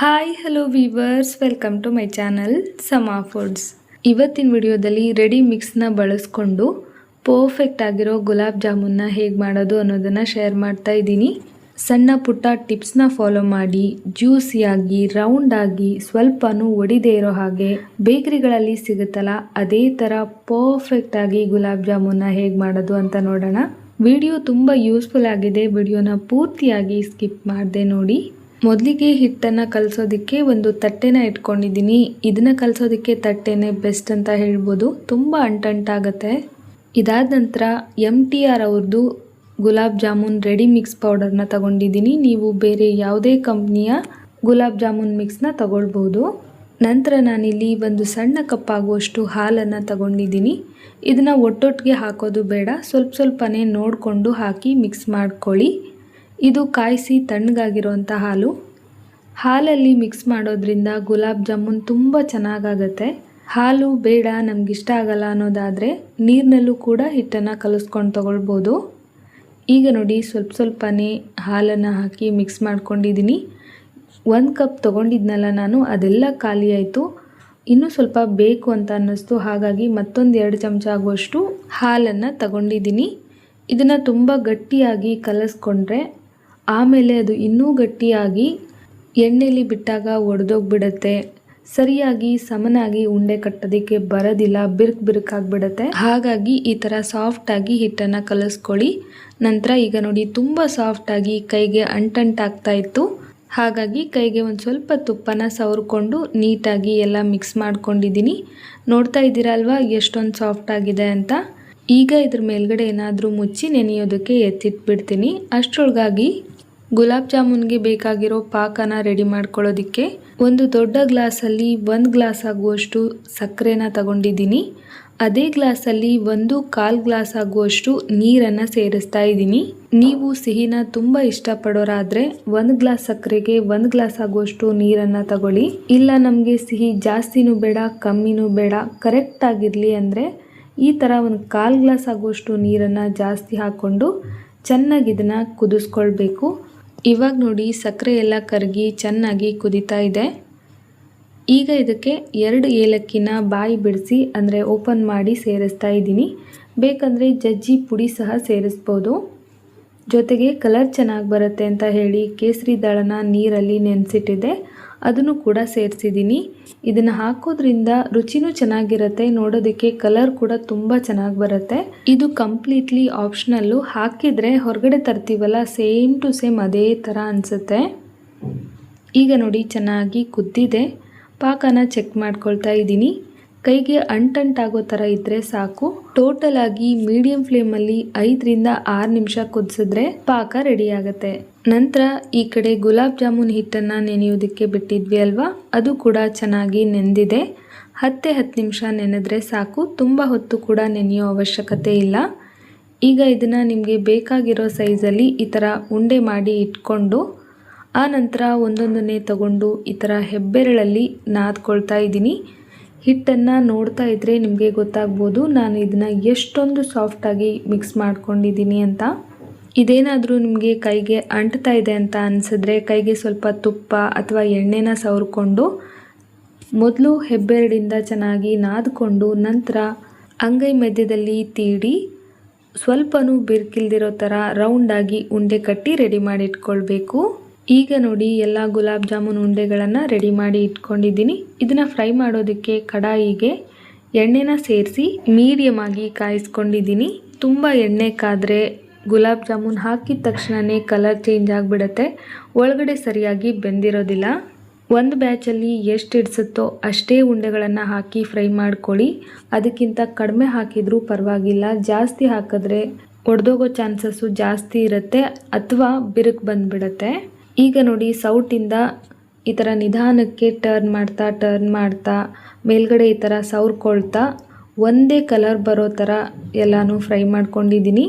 Hi hello viewers welcome to my channel Sama foods ಇವತ್ತಿನ ವಿಡಿಯೋದಲ್ಲಿ ready ಮಿಕ್ಸ್ನ ಬಳಸ್ಕೊಂಡು perfect ಆಗಿರೋ ಗುಲಾಬ್ ಜಾಮೂನ್ನ ಹೇಗೆ ಮಾಡೋದು ಅನ್ನೋದನ್ನು ಶೇರ್ ಮಾಡ್ತಾ ಇದ್ದೀನಿ. ಸಣ್ಣ ಪುಟ್ಟ ಟಿಪ್ಸ್ನ ಫಾಲೋ ಮಾಡಿ ಜ್ಯೂಸಿಯಾಗಿ ರೌಂಡಾಗಿ ಸ್ವಲ್ಪನೂ ಒಡಿದೇ ಇರೋ ಹಾಗೆ ಬೇಕರಿಗಳಲ್ಲಿ ಸಿಗುತ್ತಲ್ಲ, ಅದೇ ಥರ ಪರ್ಫೆಕ್ಟ್ ಆಗಿ ಗುಲಾಬ್ ಜಾಮೂನ್ನ ಹೇಗೆ ಮಾಡೋದು ಅಂತ ನೋಡೋಣ. ವಿಡಿಯೋ ತುಂಬ ಯೂಸ್ಫುಲ್ ಆಗಿದೆ. ವಿಡಿಯೋನ ಪೂರ್ತಿಯಾಗಿ ಸ್ಕಿಪ್ ಮಾಡಿದೆ ನೋಡಿ. ಮೊದಲಿಗೆ ಹಿಟ್ಟನ್ನು ಕಲಸೋದಕ್ಕೆ ಒಂದು ತಟ್ಟೆನ ಇಟ್ಕೊಂಡಿದ್ದೀನಿ. ಇದನ್ನು ಕಲಸೋದಕ್ಕೆ ತಟ್ಟೆನೇ ಬೆಸ್ಟ್ ಅಂತ ಹೇಳ್ಬೋದು. ತುಂಬ ಅಂಟಂಟಾಗತ್ತೆ. ಇದಾದ ನಂತರ ಎಂ ಟಿ ಆರ್ ಅವ್ರದ್ದು ಗುಲಾಬ್ ಜಾಮೂನ್ ರೆಡಿ ಮಿಕ್ಸ್ ಪೌಡರ್ನ ತಗೊಂಡಿದ್ದೀನಿ. ನೀವು ಬೇರೆ ಯಾವುದೇ ಕಂಪ್ನಿಯ ಗುಲಾಬ್ ಜಾಮೂನ್ ಮಿಕ್ಸ್ನ ತಗೊಳ್ಬೋದು. ನಂತರ ನಾನಿಲ್ಲಿ ಒಂದು ಸಣ್ಣ ಕಪ್ ಆಗುವಷ್ಟು ಹಾಲನ್ನು ತಗೊಂಡಿದ್ದೀನಿ. ಇದನ್ನು ಒಟ್ಟೊಟ್ಟಿಗೆ ಹಾಕೋದು ಬೇಡ. ಸ್ವಲ್ಪ ಸ್ವಲ್ಪನೇ ನೋಡಿಕೊಂಡು ಹಾಕಿ ಮಿಕ್ಸ್ ಮಾಡ್ಕೊಳ್ಳಿ. ಇದು ಕಾಯಿಸಿ ತಣ್ಣಗಾಗಿರುವಂಥ ಹಾಲು. ಹಾಲಲ್ಲಿ ಮಿಕ್ಸ್ ಮಾಡೋದ್ರಿಂದ ಗುಲಾಬ್ ಜಾಮೂನ್ ತುಂಬ ಚೆನ್ನಾಗಾಗತ್ತೆ. ಹಾಲು ಬೇಡ, ನಮಗಿಷ್ಟ ಆಗಲ್ಲ ಅನ್ನೋದಾದರೆ ನೀರಿನಲ್ಲೂ ಕೂಡ ಹಿಟ್ಟನ್ನು ಕಲಿಸ್ಕೊಂಡು ತಗೊಳ್ಬೋದು. ಈಗ ನೋಡಿ ಸ್ವಲ್ಪ ಸ್ವಲ್ಪನೇ ಹಾಲನ್ನು ಹಾಕಿ ಮಿಕ್ಸ್ ಮಾಡ್ಕೊಂಡಿದ್ದೀನಿ. ಒಂದು ಕಪ್ ತೊಗೊಂಡಿದ್ನಲ್ಲ ನಾನು, ಅದೆಲ್ಲ ಖಾಲಿಯಾಯಿತು ಇನ್ನೂ ಸ್ವಲ್ಪ ಬೇಕು ಅಂತ ಅನ್ನಿಸ್ತು, ಹಾಗಾಗಿ ಮತ್ತೊಂದು ಎರಡು ಚಮಚ ಆಗುವಷ್ಟು ಹಾಲನ್ನು ತಗೊಂಡಿದ್ದೀನಿ. ಇದನ್ನು ತುಂಬ ಗಟ್ಟಿಯಾಗಿ ಕಲಸ್ಕೊಂಡ್ರೆ ಆಮೇಲೆ ಅದು ಇನ್ನೂ ಗಟ್ಟಿಯಾಗಿ ಎಣ್ಣೆಲಿ ಬಿಟ್ಟಾಗ ಒಡೆದೋಗ್ಬಿಡತ್ತೆ. ಸರಿಯಾಗಿ ಸಮನಾಗಿ ಉಂಡೆ ಕಟ್ಟೋದಕ್ಕೆ ಬರೋದಿಲ್ಲ, ಬಿರುಕು ಬಿರುಕಾಗ್ಬಿಡತ್ತೆ ಹಾಗಾಗಿ ಈ ಥರ ಸಾಫ್ಟಾಗಿ ಹಿಟ್ಟನ್ನು ಕಲಸ್ಕೊಳ್ಳಿ. ನಂತರ ಈಗ ನೋಡಿ ತುಂಬ ಸಾಫ್ಟಾಗಿ ಕೈಗೆ ಅಂಟಂಟಾಗ್ತಾ ಇತ್ತು. ಹಾಗಾಗಿ ಕೈಗೆ ಒಂದು ಸ್ವಲ್ಪ ತುಪ್ಪನ ಸವರ್ಕೊಂಡು ನೀಟಾಗಿ ಎಲ್ಲ ಮಿಕ್ಸ್ ಮಾಡ್ಕೊಂಡಿದ್ದೀನಿ. ನೋಡ್ತಾ ಇದ್ದೀರಲ್ವಾ ಎಷ್ಟೊಂದು ಸಾಫ್ಟ್ ಆಗಿದೆ ಅಂತ? ಈಗ ಇದ್ರ ಮೇಲ್ಗಡೆ ಏನಾದರೂ ಮುಚ್ಚಿ ನೆನೆಯೋದಕ್ಕೆ ಎತ್ತಿಟ್ಬಿಡ್ತೀನಿ. ಅಷ್ಟರೊಳಗಾಗಿ ಗುಲಾಬ್ ಜಾಮೂನ್ಗೆ ಬೇಕಾಗಿರೋ ಪಾಕನ ರೆಡಿ ಮಾಡ್ಕೊಳ್ಳೋದಕ್ಕೆ ಒಂದು ದೊಡ್ಡ ಗ್ಲಾಸಲ್ಲಿ ಒಂದು ಗ್ಲಾಸ್ ಆಗುವಷ್ಟು ಸಕ್ಕರೆನ ತಗೊಂಡಿದ್ದೀನಿ. ಅದೇ ಗ್ಲಾಸಲ್ಲಿ ಒಂದು ಕಾಲ್ ಗ್ಲಾಸ್ ಆಗುವಷ್ಟು ನೀರನ್ನು ಸೇರಿಸ್ತಾ ಇದ್ದೀನಿ. ನೀವು ಸಿಹಿನ ತುಂಬ ಇಷ್ಟಪಡೋರಾದರೆ ಒಂದು ಗ್ಲಾಸ್ ಸಕ್ಕರೆಗೆ ಒಂದು ಗ್ಲಾಸ್ ಆಗುವಷ್ಟು ನೀರನ್ನು ತಗೊಳ್ಳಿ. ಇಲ್ಲ ನಮಗೆ ಸಿಹಿ ಜಾಸ್ತಿನೂ ಬೇಡ, ಕಮ್ಮಿನೂ ಬೇಡ, ಕರೆಕ್ಟ್ ಆಗಿರಲಿ ಅಂದರೆ ಈ ಥರ ಒಂದು ಕಾಲು ಗ್ಲಾಸ್ ಆಗುವಷ್ಟು ನೀರನ್ನು ಜಾಸ್ತಿ ಹಾಕ್ಕೊಂಡು ಚೆನ್ನಾಗಿ ಇದನ್ನು ಕುದಿಸ್ಕೊಳ್ಬೇಕು. ಇವಾಗ ನೋಡಿ ಸಕ್ಕರೆ ಎಲ್ಲ ಕರಗಿ ಚೆನ್ನಾಗಿ ಕುದೀತಾ ಇದೆ. ಈಗ ಇದಕ್ಕೆ ಎರಡು ಏಲಕ್ಕಿನ ಬಾಯಿ ಬಿಡಿಸಿ, ಅಂದರೆ ಓಪನ್ ಮಾಡಿ ಸೇರಿಸ್ತಾ ಇದ್ದೀನಿ. ಬೇಕಂದರೆ ಜಜ್ಜಿ ಪುಡಿ ಸಹ ಸೇರಿಸ್ಬೋದು. ಜೊತೆಗೆ ಕಲರ್ ಚೆನ್ನಾಗಿ ಬರುತ್ತೆ ಅಂತ ಹೇಳಿ ಕೇಸರಿ ದಳನ ನೀರಲ್ಲಿ ನೆನೆಸಿಟ್ಟಿದೆ ಅದನ್ನು ಕೂಡ ಸೇರಿಸಿದ್ದೀನಿ. ಇದನ್ನು ಹಾಕೋದ್ರಿಂದ ರುಚಿನೂ ಚೆನ್ನಾಗಿರುತ್ತೆ, ನೋಡೋದಕ್ಕೆ ಕಲರ್ ಕೂಡ ತುಂಬ ಚೆನ್ನಾಗಿ ಬರುತ್ತೆ. ಇದು ಕಂಪ್ಲೀಟ್ಲಿ ಆಪ್ಷನಲ್ಲು ಹಾಕಿದರೆ ಹೊರಗಡೆ ತರ್ತೀವಲ್ಲ ಸೇಮ್ ಟು ಸೇಮ್ ಅದೇ ಥರ ಅನಿಸುತ್ತೆ. ಈಗ ನೋಡಿ, ಚೆನ್ನಾಗಿ ಕುದ್ದಿದೆ. ಪಾಕನ ಚೆಕ್ ಮಾಡ್ಕೊಳ್ತಾ ಇದ್ದೀನಿ. ಕೈಗೆ ಅಂಟಂಟಾಗೋ ಥರ ಇದ್ದರೆ ಸಾಕು. ಟೋಟಲ್ ಆಗಿ ಮೀಡಿಯಂ ಫ್ಲೇಮಲ್ಲಿ ಐದರಿಂದ ಆರು ನಿಮಿಷ ಕುದಿಸಿದ್ರೆ ಪಾಕ ರೆಡಿ ನಂತರ ಈ ಕಡೆ ಗುಲಾಬ್ ಜಾಮೂನ್ ಹಿಟ್ಟನ್ನು ನೆನೆಯೋದಕ್ಕೆ ಬಿಟ್ಟಿದ್ವಿ ಅಲ್ವಾ? ಅದು ಕೂಡ ಚೆನ್ನಾಗಿ ನೆಂದಿದೆ. ಹತ್ತೇ ಹತ್ತು ನಿಮಿಷ ನೆನೆದ್ರೆ ಸಾಕು. ತುಂಬ ಹೊತ್ತು ಕೂಡ ನೆನೆಯೋ ಅವಶ್ಯಕತೆ ಇಲ್ಲ. ಈಗ ಇದನ್ನು ನಿಮಗೆ ಬೇಕಾಗಿರೋ ಸೈಜಲ್ಲಿ ಈ ಥರ ಉಂಡೆ ಮಾಡಿ ಇಟ್ಕೊಂಡು, ಆ ನಂತರ ಒಂದೊಂದನ್ನೇ ತಗೊಂಡು ಈ ಥರ ಹೆಬ್ಬೆರಳಲ್ಲಿ ನಾದ್ಕೊಳ್ತಾ ಇದ್ದೀನಿ. ಹಿಟ್ಟನ್ನು ನೋಡ್ತಾ ಇದ್ದರೆ ನಿಮಗೆ ಗೊತ್ತಾಗ್ಬೋದು ನಾನು ಇದನ್ನು ಎಷ್ಟೊಂದು ಸಾಫ್ಟಾಗಿ ಮಿಕ್ಸ್ ಮಾಡ್ಕೊಂಡಿದ್ದೀನಿ ಅಂತ. ಇದೇನಾದರೂ ನಿಮಗೆ ಕೈಗೆ ಅಂಟ್ತಾ ಇದೆ ಅಂತ ಅನಿಸಿದ್ರೆ ಕೈಗೆ ಸ್ವಲ್ಪ ತುಪ್ಪ ಅಥವಾ ಎಣ್ಣೆನ ಸವರ್ಕೊಂಡು ಮೊದಲು ಹೆಬ್ಬೆರಡಿಂದ ಚೆನ್ನಾಗಿ ನಾದ್ಕೊಂಡು ನಂತರ ಅಂಗೈ ಮಧ್ಯದಲ್ಲಿ ತೀಡಿ ಸ್ವಲ್ಪನೂ ಬಿರ್ಕಿಲ್ದಿರೋ ಥರ ರೌಂಡಾಗಿ ಉಂಡೆ ಕಟ್ಟಿ ರೆಡಿ ಮಾಡಿ ಇಟ್ಕೊಳ್ಬೇಕು ಈಗ ನೋಡಿ ಎಲ್ಲ ಗುಲಾಬ್ ಜಾಮೂನ್ ಉಂಡೆಗಳನ್ನು ರೆಡಿ ಮಾಡಿ ಇಟ್ಕೊಂಡಿದ್ದೀನಿ. ಇದನ್ನು ಫ್ರೈ ಮಾಡೋದಕ್ಕೆ ಕಡಾಯಿಗೆ ಎಣ್ಣೆನ ಸೇರಿಸಿ ಮೀಡಿಯಮ್ ಆಗಿ ಕಾಯಿಸ್ಕೊಂಡಿದ್ದೀನಿ. ತುಂಬ ಎಣ್ಣೆ ಕಾದರೆ ಗುಲಾಬ್ ಜಾಮೂನ್ ಹಾಕಿದ ತಕ್ಷಣವೇ ಕಲರ್ ಚೇಂಜ್ ಆಗಿಬಿಡತ್ತೆ. ಒಳಗಡೆ ಸರಿಯಾಗಿ ಬೆಂದಿರೋದಿಲ್ಲ. ಒಂದು ಬ್ಯಾಚಲ್ಲಿ ಎಷ್ಟು ಇಡಿಸುತ್ತೋ ಅಷ್ಟೇ ಉಂಡೆಗಳನ್ನು ಹಾಕಿ ಫ್ರೈ ಮಾಡ್ಕೊಳ್ಳಿ. ಅದಕ್ಕಿಂತ ಕಡಿಮೆ ಹಾಕಿದರೂ ಪರವಾಗಿಲ್ಲ. ಜಾಸ್ತಿ ಹಾಕಿದ್ರೆ ಒಡೆದೋಗೋ ಚಾನ್ಸಸ್ಸು ಜಾಸ್ತಿ ಇರುತ್ತೆ ಅಥವಾ ಬಿರುಕು ಬಂದುಬಿಡುತ್ತೆ. ಈಗ ನೋಡಿ, ಸೌಟಿಂದ ಈ ಥರ ನಿಧಾನಕ್ಕೆ ಟರ್ನ್ ಮಾಡ್ತಾ ಟರ್ನ್ ಮಾಡ್ತಾ, ಮೇಲ್ಗಡೆ ಈ ಥರ ಸೌರ್ಕೊಳ್ತಾ, ಒಂದೇ ಕಲರ್ ಬರೋ ಥರ ಎಲ್ಲನೂ ಫ್ರೈ ಮಾಡ್ಕೊಂಡಿದ್ದೀನಿ.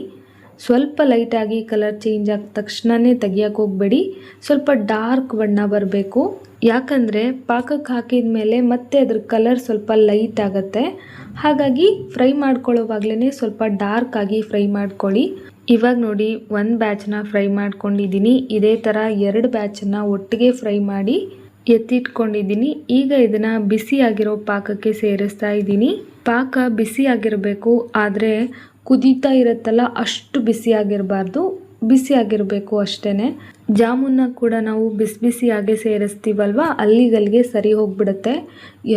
ಸ್ವಲ್ಪ ಲೈಟಾಗಿ ಕಲರ್ ಚೇಂಜ್ ಆದ ತಕ್ಷಣವೇ ತೆಗಿಯೋಕೆ ಹೋಗಬೇಡಿ. ಸ್ವಲ್ಪ ಡಾರ್ಕ್ ಬಣ್ಣ ಬರಬೇಕು. ಯಾಕಂದರೆ ಪಾಕಕ್ಕೆ ಹಾಕಿದ ಮೇಲೆ ಮತ್ತೆ ಅದ್ರ ಕಲರ್ ಸ್ವಲ್ಪ ಲೈಟ್ ಆಗುತ್ತೆ. ಹಾಗಾಗಿ ಫ್ರೈ ಮಾಡ್ಕೊಳ್ಳೋವಾಗ್ಲೇ ಸ್ವಲ್ಪ ಡಾರ್ಕ್ ಆಗಿ ಫ್ರೈ ಮಾಡ್ಕೊಳ್ಳಿ. ಇವಾಗ ನೋಡಿ ಒಂದು ಬ್ಯಾಚನ್ನ ಫ್ರೈ ಮಾಡ್ಕೊಂಡಿದ್ದೀನಿ ಇದೇ ಥರ ಎರಡು ಬ್ಯಾಚನ್ನು ಒಟ್ಟಿಗೆ ಫ್ರೈ ಮಾಡಿ ಎತ್ತಿಟ್ಕೊಂಡಿದ್ದೀನಿ ಈಗ ಇದನ್ನ ಬಿಸಿಯಾಗಿರೋ ಪಾಕಕ್ಕೆ ಸೇರಿಸ್ತಾ ಇದ್ದೀನಿ ಪಾಕ ಬಿಸಿಯಾಗಿರಬೇಕು ಆದರೆ ಕುದೀತಾ ಇರುತ್ತಲ್ಲ, ಅಷ್ಟು ಬಿಸಿಯಾಗಿರಬಾರ್ದು ಬಿಸಿಯಾಗಿರಬೇಕು ಅಷ್ಟೇ ಜಾಮೂನ್ನ ಕೂಡ ನಾವು ಬಿಸಿ ಬಿಸಿಯಾಗೆ ಸೇರಿಸ್ತೀವಲ್ವ? ಅಲ್ಲಿಗಲ್ಲಿಗೆ ಸರಿ ಹೋಗ್ಬಿಡುತ್ತೆ.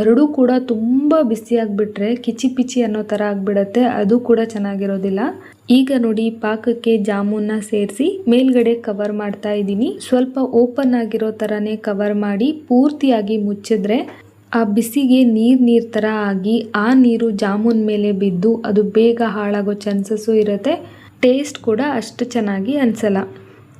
ಎರಡೂ ಕೂಡ ತುಂಬ ಬಿಸಿಯಾಗಿಬಿಟ್ರೆ, ಕಿಚಿ ಪಿಚಿ ಅನ್ನೋ ಥರ ಆಗಿಬಿಡುತ್ತೆ. ಅದು ಕೂಡ ಚೆನ್ನಾಗಿರೋದಿಲ್ಲ. ಈಗ ನೋಡಿ, ಪಾಕಕ್ಕೆ ಜಾಮೂನ್ನ ಸೇರಿಸಿ ಮೇಲ್ಗಡೆ ಕವರ್ ಮಾಡ್ತಾ ಇದ್ದೀನಿ. ಸ್ವಲ್ಪ ಓಪನ್ ಆಗಿರೋ ಥರನೇ ಕವರ್ ಮಾಡಿ ಪೂರ್ತಿಯಾಗಿ ಮುಚ್ಚಿದ್ರೆ ಆ ಬಿಸಿಗೆ ನೀರು ನೀರು ಥರ ಆಗಿ ಆ ನೀರು ಜಾಮೂನ್ ಮೇಲೆ ಬಿದ್ದು ಅದು ಬೇಗ ಹಾಳಾಗೋ ಚಾನ್ಸಸ್ಸು ಇರುತ್ತೆ. ಟೇಸ್ಟ್ ಕೂಡ ಅಷ್ಟು ಚೆನ್ನಾಗಿ ಅನಿಸಲ್ಲ.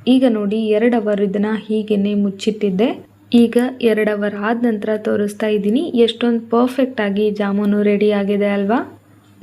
ಈಗ ನೋಡಿ, ಎರಡು ಅವರ್ ಇದನ್ನು ಹೀಗೇನೆ ಮುಚ್ಚಿಟ್ಟಿದ್ದೆ. ಈಗ ಎರಡು ಅವರ್ ಆದ ನಂತರ ತೋರಿಸ್ತಾ ಇದ್ದೀನಿ, ಎಷ್ಟೊಂದು ಪರ್ಫೆಕ್ಟಾಗಿ ಜಾಮೂನು ರೆಡಿ ಆಗಿದೆ ಅಲ್ವಾ?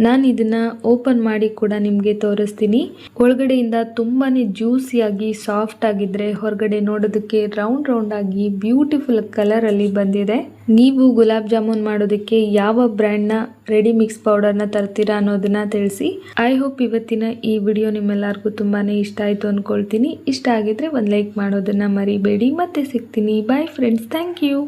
ನಾನು ಇದನ್ನು ಓಪನ್ ಮಾಡಿ ಕೂಡ ನಿಮಗೆ ತೋರಿಸ್ತೀನಿ. ಒಳಗಡೆಯಿಂದ ತುಂಬಾ ಜ್ಯೂಸಿಯಾಗಿ ಸಾಫ್ಟ್ ಆಗಿದ್ರೆ ಹೊರಗಡೆ ನೋಡೋದಕ್ಕೆ ರೌಂಡ್ ರೌಂಡ್ ಆಗಿ ಬ್ಯೂಟಿಫುಲ್ ಕಲರಲ್ಲಿ ಬಂದಿದೆ. ನೀವು ಗುಲಾಬ್ ಜಾಮೂನ್ ಮಾಡೋದಕ್ಕೆ ಯಾವ ಬ್ರ್ಯಾಂಡ್ನ ರೆಡಿ ಮಿಕ್ಸ್ ಪೌಡರ್ನ ತರ್ತೀರಾ ಅನ್ನೋದನ್ನ ತಿಳಿಸಿ. ಐ ಹೋಪ್ ಇವತ್ತಿನ ಈ ವಿಡಿಯೋ ನಿಮ್ಮೆಲ್ಲರಿಗೂ ತುಂಬಾ ಇಷ್ಟ ಆಯಿತು ಅಂದ್ಕೊಳ್ತೀನಿ ಇಷ್ಟ ಆಗಿದ್ರೆ ಒಂದು ಲೈಕ್ ಮಾಡೋದನ್ನ ಮರಿಬೇಡಿ. ಮತ್ತೆ ಸಿಗ್ತೀನಿ. Bye friends thank you